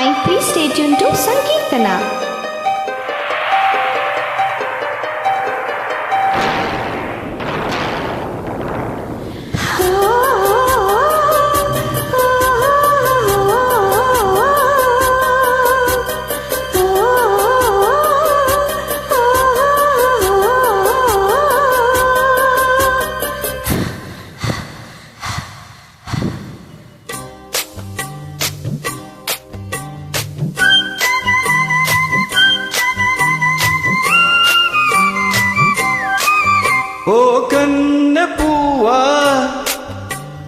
Nine please state యూన్ టు సంకీర్తన ఓ కన్న పువ్వా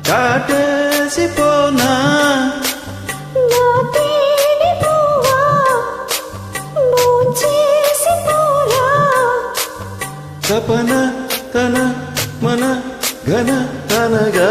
కాటేసిపోనా నా తేనె పువ్వా, మోచేసి పోరా. తపన తన మన ఘన తనగా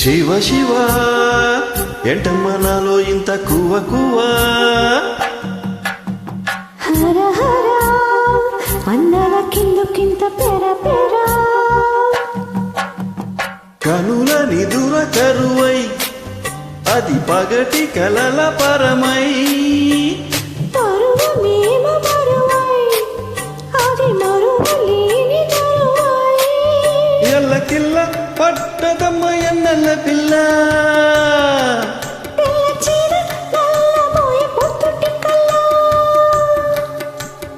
శివ శివ ఎంటమ్మ నాలో ఇంత కువ కువా? హర హర అన్నల కిందుకింత పెర పెర. కనుల నిదుర కరువై అది పగటి కలల పరమై. పిల్ల.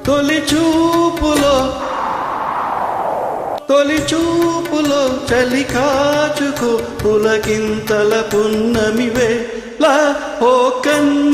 తొలి చూపులో తొలి చూపులో చలి కాచుకో పులకింతల పున్నమివే లా ఓ కన్న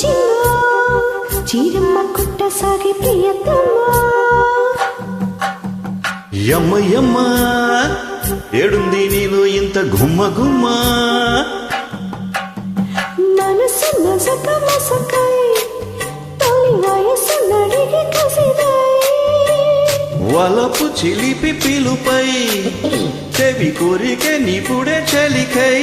చిన్న చీరమ్మ ప్రియతమ్మ. ఏడుంది నీలో ఇంత గుమ్మ గుమ్మ. వలపు చిలిపి పిలుపై చెవి కోరిక నిపుడే చలికై.